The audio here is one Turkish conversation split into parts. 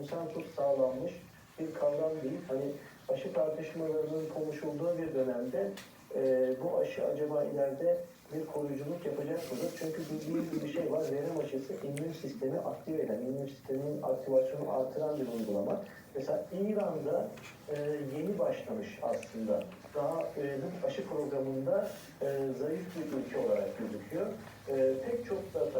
konsensus sağlanmış bir kavram değil. Hani aşı tartışmalarının konuşulduğu bir dönemde e, bu aşı acaba ileride bir koruyuculuk yapacak mıdır? Çünkü bildiğimiz bir şey var. Verem aşısı immün sistemi aktive eden, immün sisteminin aktivasyonu artıran bir uygulama. Mesela İran'da e, yeni başlamış aslında. Daha e, aşı programında e, zayıf bir ülke olarak gözüküyor. E, pek çok data,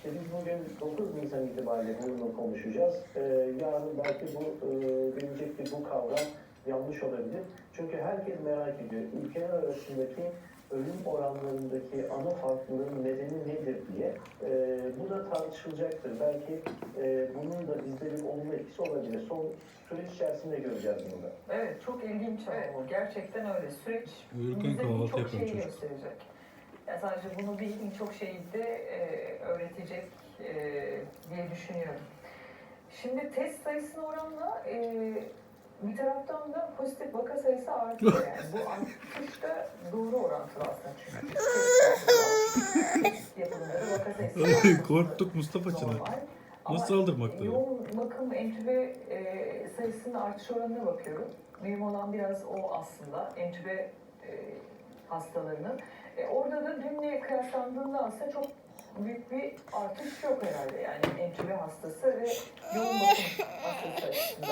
işte biz bugün 9 Nisan itibariyle bunu konuşacağız. E, yarın belki bu e, gelecekte bu kavram yanlış olabilir. Çünkü herkes merak ediyor. Ülkeler arasındaki ölüm oranlarındaki ana farklılığın nedeni nedir diye. E, bu da tartışılacaktır. Belki e, bunun da bizde bir olumlu etkisi olabilir. Son süreç içerisinde göreceğiz bunu da. Evet çok ilginç Evet. Gerçekten öyle. Süreç Uyurken bize birçok şeyi çocuk. gösterecek. Yani sadece bunu değil birçok şeyi de e, öğretecek e, diye düşünüyorum. Şimdi test sayısına oranla e, bir taraftan da pozitif vaka sayısı artıyor yani. Bu artış da doğru orantılı aslında çünkü. Test yapımları vaka sayısı. Korktuk Mustafa Çınar. Nasıl saldırmak tabii. Yoğun bakım entübe e, sayısının artış oranına bakıyorum. Mühim olan biraz o aslında entübe e, hastalarının. E, orada da dünle kıyaslandığında aslında çok büyük bir artış yok herhalde. Yani entübe hastası ve yoğun bakım hastası açısından.